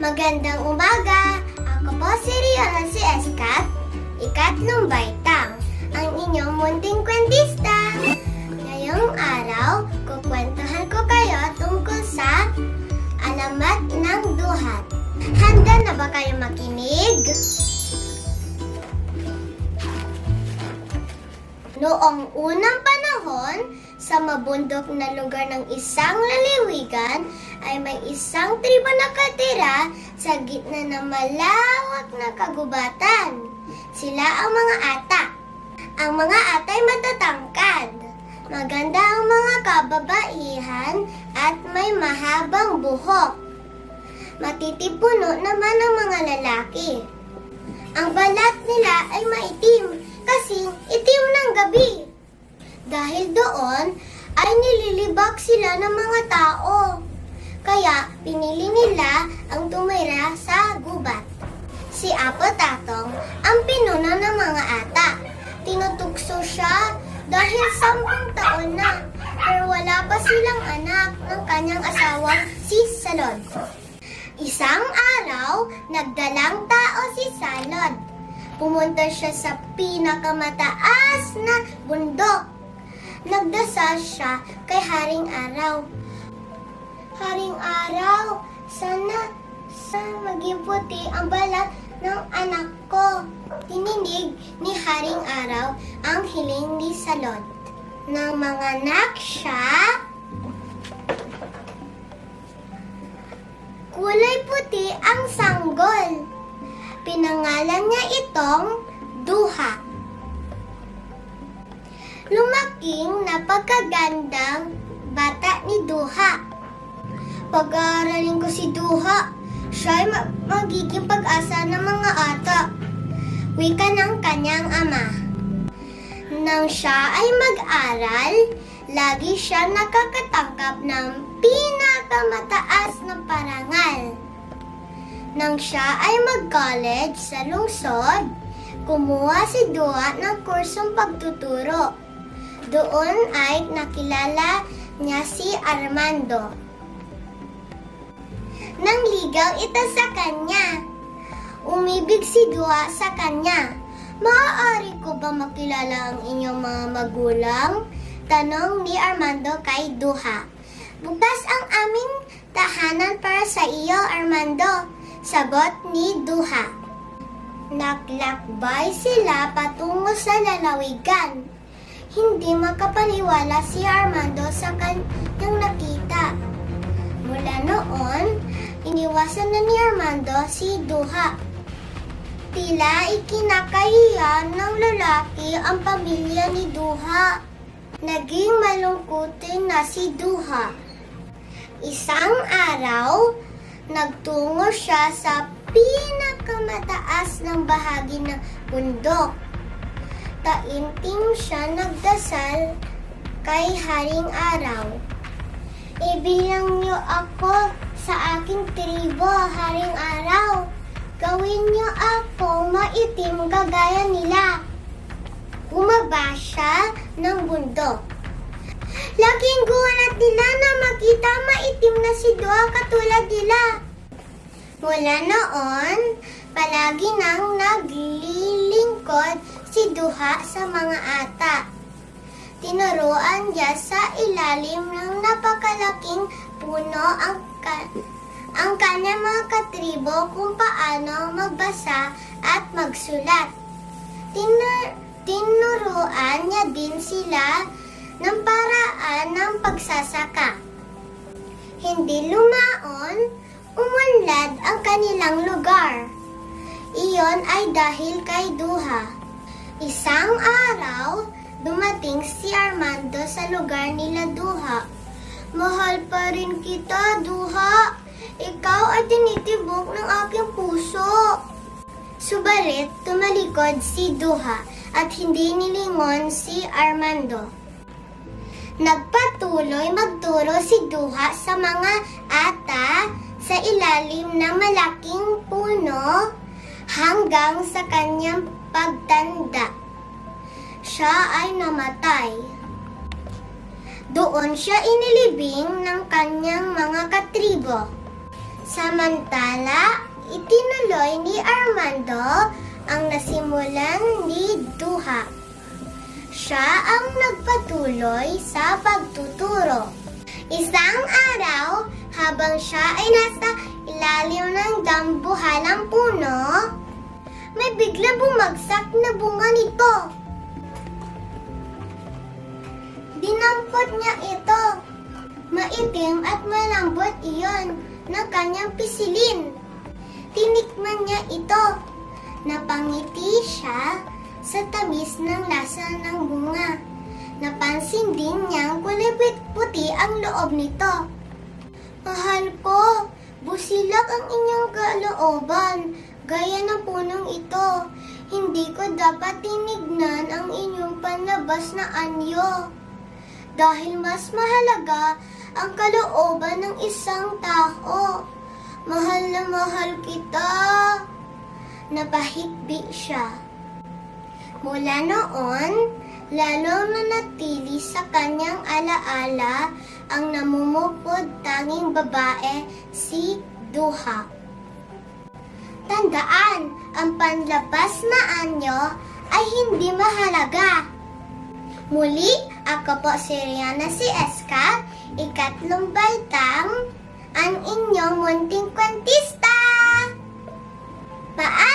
Magandang umaga! Ako po si Riona si Escat, ikatlong baitang, ang inyong munting kwentista. Ngayong araw, kukwentuhan ko kayo tungkol sa alamat ng duhat. Handa na ba kayo makinig? Noong unang sa mabundok na lugar ng isang laliwigan, ay may isang tribo na katira sa gitna ng malawak na kagubatan. Sila ang mga ata. Ang mga ata ay matatangkad. Maganda ang mga kababaihan at may mahabang buhok. Matitipuno naman ang mga lalaki. Ang balat nila ay maitim kasi itim ng gabi. Dahil doon ay nililibak sila ng mga tao. Kaya pinili nila ang tumira sa gubat. Si Apo Tatong ang pinuno ng mga ata. Tinutukso siya dahil sampung taon na pero wala pa silang anak ng kanyang asawang si Salod. Isang araw, nagdalang tao si Salod. Pumunta siya sa pinakamataas na bundok. Nagdasal siya kay Haring Araw. Haring Araw, sana, sana maging puti ang balat ng anak ko. Tininig ni Haring Araw ang hiling ni Salot. Nang mga anak siya, kulay puti ang sanggol. Pinangalan niya itong Duha. Lumaking napagkagandang bata ni Duha. Pag-aaralin ko si Duha, siya ay ma- magiging pag-asa ng mga ata. Wika ng kanyang ama. Nang siya ay mag-aral, lagi siya nakakatangkap ng pinakamataas na parangal. Nang siya ay mag-college sa lungsod, kumuha si Dua ng kursong pagtuturo. Doon ay nakilala niya si Armando. Nang ligaw ito sa kanya, umibig si Dua sa kanya. Maaari ko ba makilala ang inyong mga magulang? Tanong ni Armando kay Duha. Bukas ang aming tahanan para sa iyo, Armando. Sagot ni Duha. Naglakbay sila patungo sa lalawigan. Hindi makapaniwala si Armando sa kanyang nakita. Mula noon, iniwasan na ni Armando si Duha. Tila ikinakahiya ng lalaki ang pamilya ni Duha. Naging malungkutin na si Duha. Isang araw, nagtungo siya sa pinakamataas ng bahagi ng bundok. Taimtim siya nagdasal kay Haring Araw. Ibilang niyo ako sa aking tribo, Haring Araw. Gawin niyo ako maitim gagaya nila. Bumaba siya ng bundok. Laking gulat nila na makita maitim na si Dua katulad nila. Mula noon, palagi nang naglilingkod si Duha sa mga ata. Tinuruan niya sa ilalim ng napakalaking puno ang, ka- ang kanyang mga katribo kung paano magbasa at magsulat. Tinur- tinuruan niya din sila ng paraan ng pagsasaka. Hindi lumaon, umunlad ang kanilang lugar. Iyon ay dahil kay Duha. Isang araw, dumating si Armando sa lugar nila Duha. Mahal pa rin kita, Duha. Ikaw ay tinitibok ng aking puso. Subalit, tumalikod si Duha at hindi nilingon si Armando. Nagpatuloy magturo si Duha sa mga ata sa ilalim ng malaking puno hanggang sa kanyang pagtanda. Siya ay namatay. Doon siya inilibing ng kanyang mga katribo. Samantala, itinuloy ni Armando ang nasimulan ni Duha. Siya ang nagpatuloy sa pagtuturo. Isang araw, habang siya ay nasa ilalim ng dambuhalang puno, bigla bumagsak na bunga nito. Dinampot niya ito. Maitim at malambot iyon ng kanyang pisilin. Tinikman niya ito. Napangiti siya sa tamis ng lasa ng bunga. Napansin din niyang kulay puti ang loob nito. Mahal ko, busilak ang inyong kalooban, gaya ng punong ito. Hindi ko dapat tinignan ang inyong panlabas na anyo. Dahil mas mahalaga ang kalooban ng isang tao. Mahal na mahal kita. Napahigbi siya. Mula noon, lalong nanatili sa kanyang alaala ang namumupod tanging babae si Duha. Tandaan, ang panlabas na anyo ay hindi mahalaga. Muli, ako po si Rihanna si Eska, ikatlong baitang, ang inyong munting kwentista! Paalam!